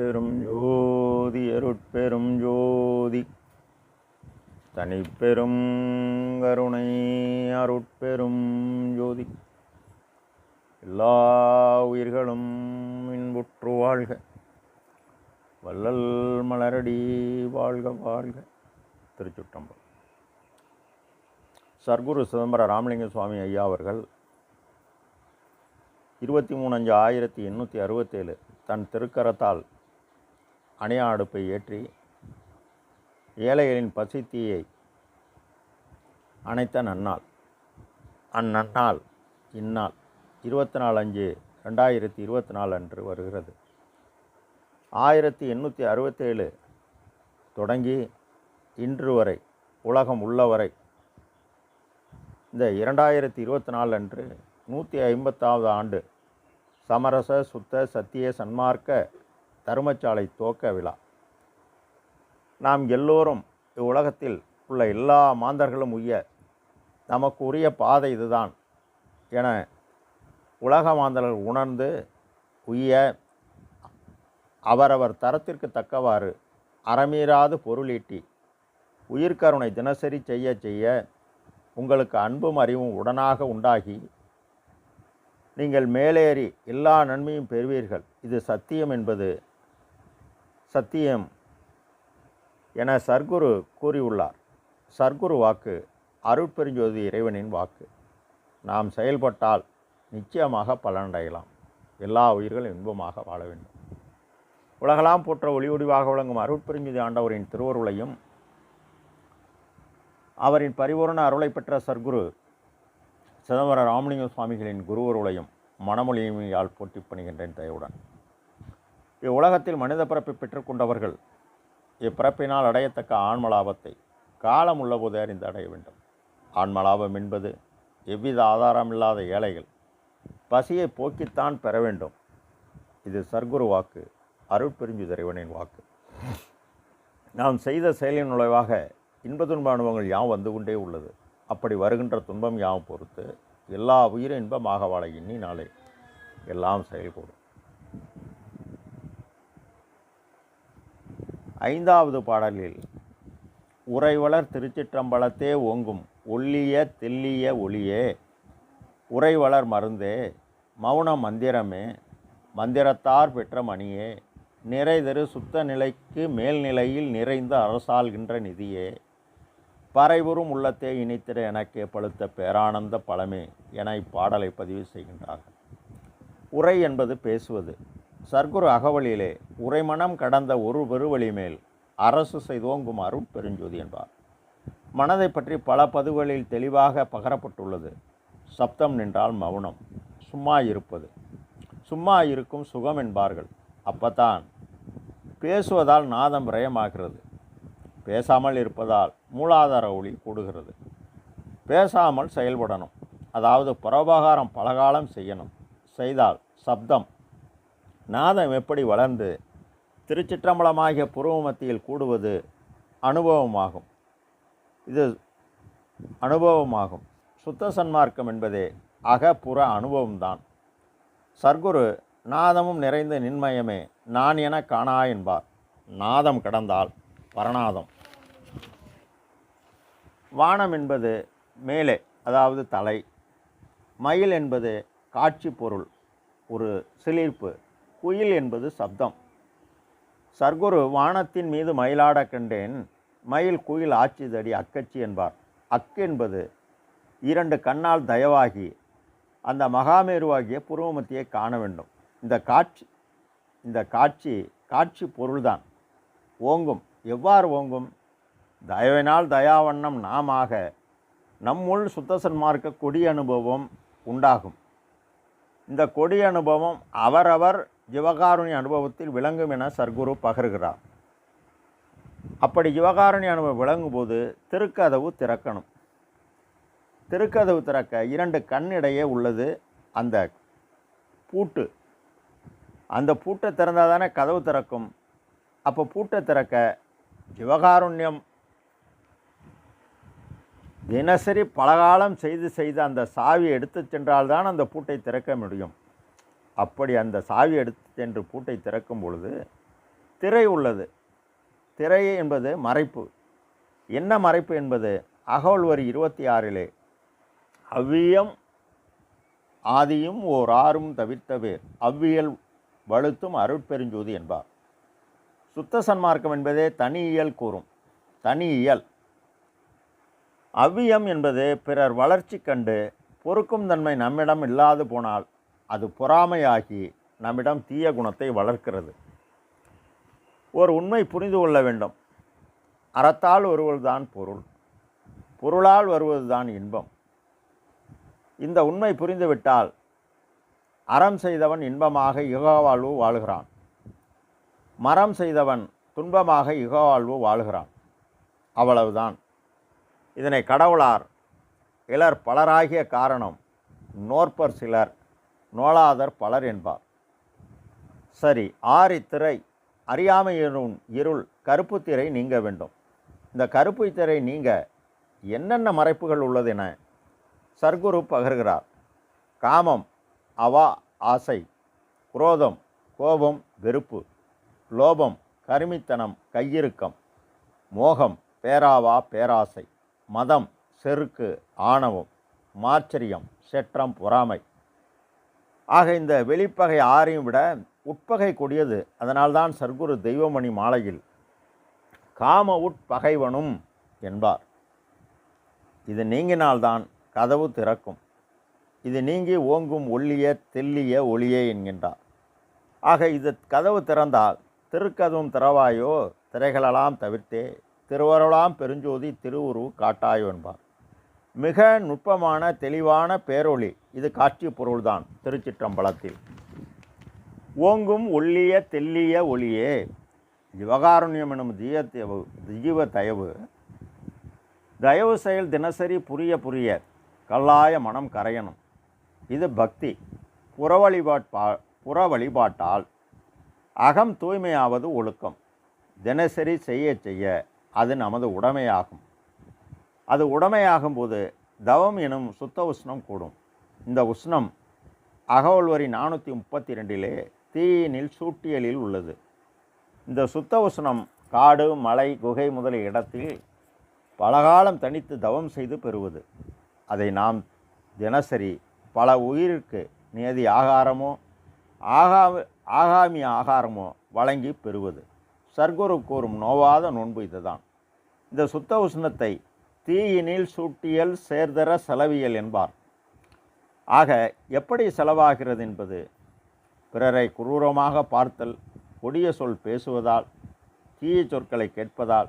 அருட்பெரும் ஜோதி அருட்பெரும் ஜோதி. தனிப்பெரும் கருணை அருட்பெரும் ஜோதி. எல்லா உயிர்களும் இன்புற்று வாழ்க. வள்ளல் மலரடி வாழ்க வாழ்க. திருச்சுற்றம்பலம். சர்க்குரு சிதம்பர ராமலிங்க சுவாமி ஐயா அவர்கள் இருபத்தி மூணு அஞ்சு ஆயிரத்தி எண்ணூற்றி அறுபத்தேழு தன் திருக்கரத்தால் அணையா அடுப்பை ஏற்றி ஏழைகளின் பசித்தீயை அணைத்த நன்னாள். அந்நன்னாள் இந்நாள் இருபத்தி நாலு அஞ்சு ரெண்டாயிரத்தி இருபத்தி நாலு அன்று வருகிறது. ஆயிரத்தி எண்ணூற்றி அறுபத்தேழு தொடங்கி இன்று வரை உலகம் உள்ளவரை இந்த இரண்டாயிரத்தி இருபத்தி நாலு அன்று நூற்றி ஐம்பத்தாவது ஆண்டு சமரச சுத்த சத்திய சன்மார்க்க தருமச்சாலை துவக்க விழா. நாம் எல்லோரும் இவ்வுலகத்தில் உள்ள எல்லா மாந்தர்களும் உய்ய நமக்கு உரிய பாதை இதுதான் என உலக மாந்தர்கள் உணர்ந்து உய்ய அவரவர் தரத்திற்கு தக்கவாறு அறமீறாது பொருளீட்டி உயிர்கருணை தினசரி செய்ய செய்ய உங்களுக்கு அன்பும் அறிவும் உடனாக உண்டாகி நீங்கள் மேலேறி எல்லா நன்மையும் பெறுவீர்கள். இது சத்தியம் என்பது சத்தியம் என சர்க்குரு கூறியுள்ளார். சர்க்குரு வாக்கு அருட்பெருஞ்சோதி இறைவனின் வாக்கு. நாம் செயல்பட்டால் நிச்சயமாக பலனடையலாம். எல்லா உயிர்களும் இன்பமாக வாழ வேண்டும். உலகலாம் போற்ற ஒளி ஒளிவாக விளங்கும் அருட்பெருஞ்சோதி ஆண்டவரின் திருவருளையும் அவரின் பரிபூரண அருளை பெற்ற சர்க்குரு சிதம்பர ராமலிங்க சுவாமிகளின் குருவருளையும் மனமொழியால் போட்டி பணிகின்றேன் தயவுடன். இவ்வுலகத்தில் மனித பிறப்பை பெற்றுக்கொண்டவர்கள் இப்பிறப்பினால் அடையத்தக்க ஆன்மலாபத்தை காலம் உள்ளபோது அறிந்து அடைய வேண்டும். ஆன்மலாபம் என்பது எவ்வித ஆதாரமில்லாத ஏழைகள் பசியை போக்கித்தான் பெற வேண்டும். இது சர்க்குரு வாக்கு அருட்பெருஞ்சுதறைவனின் வாக்கு. நாம் செய்த செயலின் நுழைவாக இன்ப துன்ப அனுபவங்கள் யாம் வந்து கொண்டே உள்ளது. அப்படி வருகின்ற துன்பம் யாம் பொறுத்து எல்லா உயிரும் இன்பமாக வாழ எண்ணி நாளை எல்லாம் செயல்கூடும் ஐந்தாவது பாடலில் உறைவளர் திருச்சிற்றம்பலத்தே ஓங்கும் ஒல்லிய தெல்லிய ஒளியே உறைவளர் மருந்தே மௌன மந்திரமே மந்திரத்தார் பெற்ற மணியே நிறைதரு சுத்த நிலைக்கு மேல்நிலையில் நிறைந்து அரசாள்கின்ற நிதியே பறைவரும் உள்ளத்தே இணைத்திட எனக்கே பழுத்த பேரானந்த பழமே என இப்பாடலை பதிவு செய்கின்றார்கள். உரை என்பது பேசுவது. சர்க்குரு அகவலியிலே உரைமணம் கடந்த ஒரு பெருவழி மேல் அரசு செய்தோங்குமாறும் பெருஞ்சோதி என்பார். மனதை பற்றி பல பதிவுகளில் தெளிவாக பகரப்பட்டுள்ளது. சப்தம் நின்றால் மௌனம் சும்மா இருப்பது. சும்மா இருக்கும் சுகம் என்பார்கள். அப்பத்தான் பேசுவதால் நாதம் விரயமாகிறது. பேசாமல் இருப்பதால் மூலாதார ஒளி கூடுகிறது. பேசாமல் செயல்படணும். அதாவது பரோபகாரம் பலகாலம் செய்யணும். செய்தால் சப்தம் நாதம் எப்படி வளர்ந்து திருச்சிற்றம்பலமாகிய புருவ மத்தியில் கூடுவது அனுபவமாகும். இது அனுபவமாகும். சுத்த சன்மார்க்கம் என்பதே அகப்புற அனுபவம்தான். சர்க்குரு நாதமும் நிறைந்த நின்மயமே நான் என காணா என்பார். நாதம் கடந்தால் பரநாதம் வானம் என்பது மேலே அதாவது தலை. மயில் என்பது காட்சி பொருள் ஒரு சிலிர்ப்பு. குயில் என்பது சப்தம். சர்க்குரு வானத்தின் மீது மயிலாட கண்டேன் மயில் குயில் ஆட்சிதடி அக்கச்சி என்பார். அக்கு என்பது இரண்டு கண்ணால் தயவாகி அந்த மகாமேருவாகிய புருவமத்தியை காண வேண்டும். இந்த காட்சி இந்த காட்சி காட்சி பொருள்தான். ஓங்கும். எவ்வாறு ஓங்கும்? தயவினால் தயாவண்ணம் நாமாக நம்முள் சுத்தசன்மார்க்க கொடி அனுபவம் உண்டாகும். இந்த கொடி அனுபவம் அவரவர் ஜிவகாருணி அனுபவத்தில் விளங்கும் என சர்க்குரு பகர்கிறார். அப்படி ஜிவகாருணி அனுபவம் விளங்கும்போது திருக்கதவு திறக்கணும். திருக்கதவு திறக்க இரண்டு கண் இடையே உள்ளது அந்த பூட்டு. அந்த பூட்டை திறந்தால் தானே கதவு திறக்கும். அப்போ பூட்டை திறக்க ஜிவகாருண்யம் தினசரி பலகாலம் செய்து செய்து அந்த சாவி எடுத்து சென்றால்தான் அந்த பூட்டை திறக்க முடியும். அப்படி அந்த சாவி எடுத்து சென்று பூட்டை திறக்கும் பொழுது திரை உள்ளது. திரை என்பது மறைப்பு. என்ன மறைப்பு என்பது? அகவல் வரி இருபத்தி ஆறிலே அவ்வியம் ஆதியும் ஓர் ஆறும் தவிர்த்த பேர் அவ்வியல் வலுத்தும் அருட்பெருஞ்சோதி என்பார். சுத்த சன்மார்க்கம் என்பதே தனி இயல் கூறும். தனி இயல். அவ்வியம் என்பது பிறர் வளர்ச்சி கண்டு பொறுக்கும் தன்மை நம்மிடம் இல்லாது போனால் அது பொறாமையாகி நம்மிடம் தீய குணத்தை வளர்க்கிறது. ஒரு உண்மை புரிந்து கொள்ள வேண்டும். அறத்தால் வருவதுதான் பொருள். பொருளால் வருவதுதான் இன்பம். இந்த உண்மை புரிந்துவிட்டால் அறம் செய்தவன் இன்பமாக யுகவாழ்வு வாழுகிறான். மரம் செய்தவன் துன்பமாக யுகவாழ்வு வாழுகிறான். அவ்வளவுதான். இதனை கடவுளார் இலர் பலராகிய காரணம் நோற்பர் சிலர். நோலாதர் பலர் என்பார். சரி ஆறு திரை அறியாமையினும் இருள் கருப்பு திரை நீங்க வேண்டும். இந்த கருப்பு திரை நீங்க என்னென்ன மறைப்புகள் உள்ளதென சர்க்குரு பகர்கிறார். காமம் அவா ஆசை குரோதம் கோபம் வெறுப்பு லோபம் கருமித்தனம் கையிறுக்கம் மோகம் பேராவா பேராசை மதம் செருக்கு ஆணவம் மாச்சரியம் செற்றம் பொறாமை ஆக இந்த வெளிப்பகை ஆறையும் விட உட்பகை கொடியது. அதனால்தான் சர்க்குரு தெய்வமணி மாலையில் காம உட்பகைவனும் என்பார். இது நீங்கினால்தான் கதவு திறக்கும். இது நீங்கி ஓங்கும் ஒள்ளிய தெல்லிய ஒளியே என்கின்றார். ஆக இது கதவு திறந்தால் திருக்கதவும் திறவாயோ திரைகளெல்லாம் தவிர்த்தே திருவருளாம் பெருஞ்சோதி திருவுருவு காட்டாயோ என்பார். மிக நுட்பமான தெளிவான பேரொளி. இது காட்சி பொருள்தான் திருச்சிற்றம்பலத்தில். ஓங்கும் ஒள்ளிய தெல்லிய ஒளியே ஜிவகாருண்யம் எனும் ஜீவத்தயவு ஜீவ தயவு தயவு செயல் தினசரி புரிய புரிய கல்லாய மனம் கரையணும். இது பக்தி. புற வழிபாட்பா புற வழிபாட்டால் அகம் தூய்மையாவது ஒழுக்கம். தினசரி செய்ய செய்ய அது நமது உடைமையாகும். அது உடைமையாகும்போது தவம் எனும் சுத்த உஷ்ணம் கூடும். இந்த உஷ்ணம் அகவல்வரி நானூற்றி முப்பத்தி ரெண்டிலே தீயினில் சூட்டியலில் உள்ளது. இந்த சுத்த உஷ்ணம் காடு மலை குகை முதலிய இடத்தில் பலகாலம் தனித்து தவம் செய்து பெறுவது. அதை நாம் தினசரி பல உயிருக்கு நியதி ஆகாரமோ ஆகா ஆகாமி ஆகாரமோ வழங்கி பெறுவது. சர்க்குரு கூறும் நோவாத நோன்பு இதுதான். இந்த சுத்த உஷ்ணத்தை தீயினில் சூட்டியல் சேர்தர செலவியல் என்பார். ஆக எப்படி செலவாகிறது என்பது? பிறரை குரூரமாக பார்த்தல் கொடிய சொல் பேசுவதால் தீய சொற்களை கேட்பதால்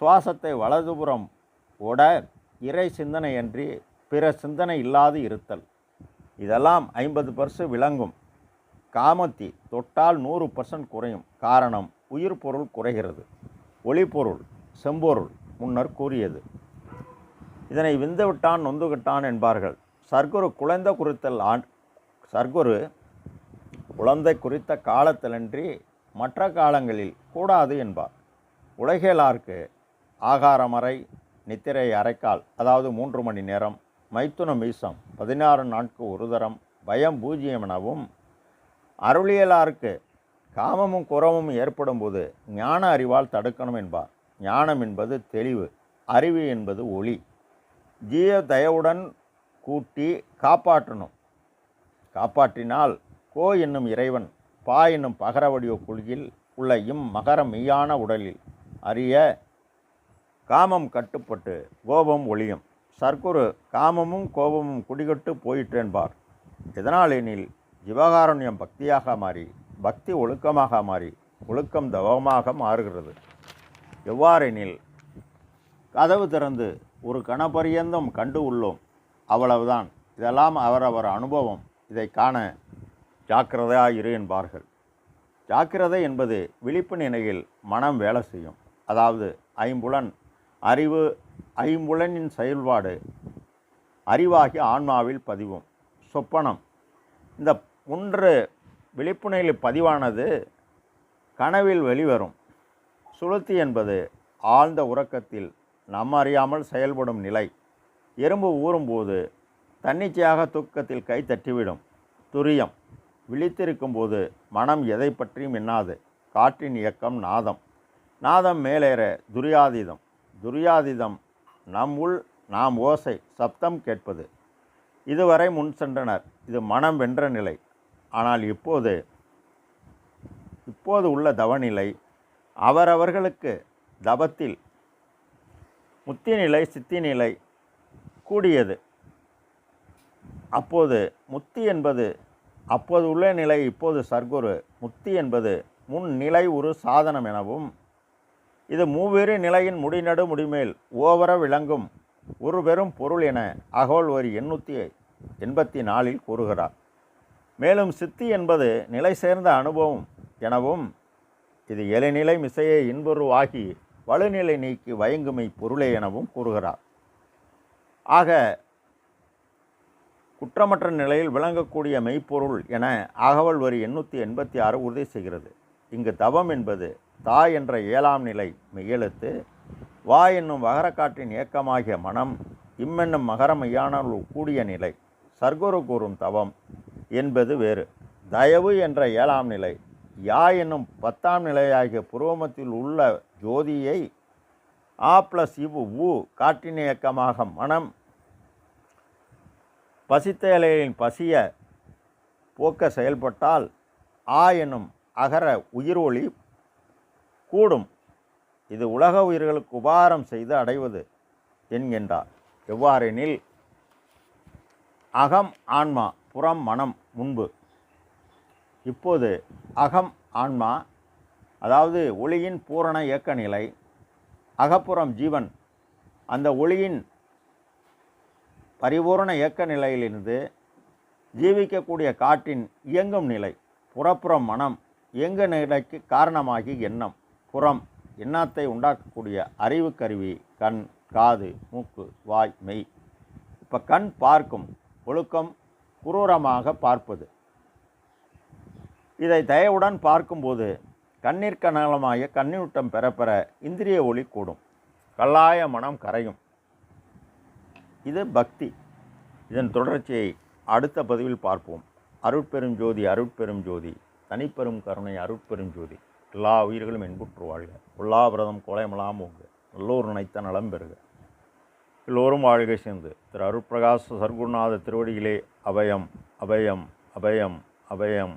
சுவாசத்தை வலதுபுறம் ஓட இறை சிந்தனையன்றி பிற சிந்தனை இல்லாது இருத்தல். இதெல்லாம் ஐம்பது பர்சு விளங்கும். காமத்தி தொட்டால் நூறு பர்சன்ட் குறையும். காரணம் உயிர் பொருள் குறைகிறது. ஒளிப்பொருள் செம்பொருள் முன்னர் கூறியது. இதனை விந்துவிட்டான் நொந்துவிட்டான் என்பார்கள். சர்க்குரு குழந்தை குறித்தல் ஆண் சர்க்குரு குழந்தை குறித்த காலத்திலன்றி மற்ற காலங்களில் கூடாது என்பார். உலகியலார்க்கு ஆகாரமறை நித்திரை அரைக்கால் அதாவது மூன்று மணி நேரம் மைத்துன மீசம் பதினாறு நாட்கு ஒரு தரம் பயம் பூஜ்ஜியம் எனவும் அருளியலாருக்கு காமமும் குறமும் ஏற்படும்போது ஞான அறிவால் தடுக்கணும் என்பார். ஞானம் என்பது தெளிவு அறிவு என்பது ஒளி. ஜீய தயவுடன் கூட்டி காப்பாற்றணும். காப்பாற்றினால் கோ என்னும் இறைவன் பா என்னும் பகர வடிவ குழியில் உள்ள இம் மகர மெய்யான உடலில் அறிய காமம் கட்டுப்பட்டு கோபம் ஒளியும். சர்க்குரு காமமும் கோபமும் குடிகட்டு போயிற்றென்பார். இதனால் எனில் ஜிவகாருண்யம் பக்தியாக மாறி பக்தி ஒழுக்கமாக மாறி ஒழுக்கம் தவமாக மாறுகிறது. எவ்வாறெனில் கதவு திறந்து ஒரு கணபரியந்தம் கண்டு உள்ளோம். அவ்வளவுதான். இதெல்லாம் அவரவர் அனுபவம். இதை காண ஜாக்கிரதையாக இரு என்பார்கள். ஜாக்கிரதை என்பது விழிப்பு நிலையில் மனம் வேலை செய்யும். அதாவது ஐம்புலன் அறிவு ஐம்புலனின் செயல்பாடு அறிவாகி ஆன்மாவில் பதிவும். சொப்பனம். இந்த ஒன்று விழிப்புணையில் பதிவானது கனவில் வெளிவரும். சுளுத்தி என்பது ஆழ்ந்த உறக்கத்தில் நம்ம அறியாமல் செயல்படும் நிலை. எறும்பு ஊறும்போது தன்னிச்சையாக தூக்கத்தில் கை தட்டிவிடும். துரியம். விழித்திருக்கும் போது மனம் எதை பற்றியும் எண்ணாது. காற்றின் இயக்கம் நாதம். நாதம் மேலேற துரியாதீதம். துரியாதீதம் நம் உள் நாம் ஓசை சப்தம் கேட்பது. இதுவரை முன் சென்றனர். இது மனம் வென்ற நிலை. ஆனால் இப்போது இப்போது உள்ள தவநிலை அவரவர்களுக்கு தபத்தில் முத்தி நிலை சித்தி நிலை கூடியது. அப்போது முத்தி என்பது அப்போது உள்ள நிலை இப்போது சர்க்குரு. முத்தி என்பது முன் நிலை ஒரு சாதனம் எனவும் இது மூவேறு நிலையின் முடிநடு முடிமேல் ஓவர விளங்கும் ஒரு பெரும் பொருள் என அகோல் ஒரு எண்ணூற்றி எண்பத்தி நாலில் கூறுகிறார். மேலும் சித்தி என்பது நிலை சேர்ந்த அனுபவம் எனவும் இது இலைநிலை மிசையை இன்புருவாகி வலுநிலை நீக்கி வயங்குமை பொருளே எனவும் கூறுகிறார். ஆக குற்றமற்ற நிலையில் விளங்கக்கூடிய மெய்ப்பொருள் என அகவல் வரி எண்ணூற்றி எண்பத்தி ஆறு உறுதி செய்கிறது. இங்கு தவம் என்பது தா என்ற ஏழாம் நிலை மெய்யெழுத்து வா என்னும் வகரக்காற்றின் இயக்கமாகிய மனம் இம்மென்னும் மகர மையானால் கூடிய நிலை சர்க்குரு கூறும் தவம் என்பது வேறு. தயவு என்ற ஏழாம் நிலை யா என்னும் பத்தாம் நிலையாகிய புருவமத்தில் உள்ள ஜோதியை ஆ ப்ளஸ் இவு ஊ காற்றின் இயக்கமாக மனம் பசித்தேலையின் பசிய போக்க செயல்பட்டால் ஆ என்னும் அகர உயிர் ஒளி கூடும். இது உலக உயிர்களுக்கு உபகாரம் செய்து அடைவது என்கின்றார். எவ்வாறெனில் அகம் ஆன்மா புறம் மனம் முன்பு. இப்போது அகம் ஆன்மா அதாவது ஒளியின் பூரண இயக்க நிலை அகப்புறம் ஜீவன் அந்த ஒளியின் பரிபூரண இயக்க நிலையிலிருந்து ஜீவிக்கக்கூடிய காற்றின் இயங்கும் நிலை புறப்புறம் மனம் இயங்க நிலைக்கு காரணமாகி எண்ணம் புறம் எண்ணத்தை உண்டாக்கக்கூடிய அறிவு கருவி கண் காது மூக்கு வாய் மெய். இப்போ கண் பார்க்கும் ஒழுக்கம் குரூரமாக பார்ப்பது. இதை தயவுடன் பார்க்கும்போது கண்ணீர் கனலமாய கண்ணூட்டம் பெற பெற இந்திரிய ஒளி கூடும். கல்லாய மனம் கரையும். இது பக்தி. இதன் தொடர்ச்சியை அடுத்த பதிவில் பார்ப்போம். அருட்பெரும் ஜோதி அருட்பெரும் ஜோதி. தனிப்பெரும் கருணை அருட்பெரும் ஜோதி. எல்லா உயிர்களும் என்புற்று வாழ்க. உல்லாவிரதம் கொலைமலாம் உங்க எல்லோரும் நினைத்த நலம் பெறுக. எல்லோரும் வாழ்க சேர்ந்து. திரு அருட்பிரகாச சர்க்குருநாத திருவடிகளே அபயம் அபயம் அபயம் அபயம்.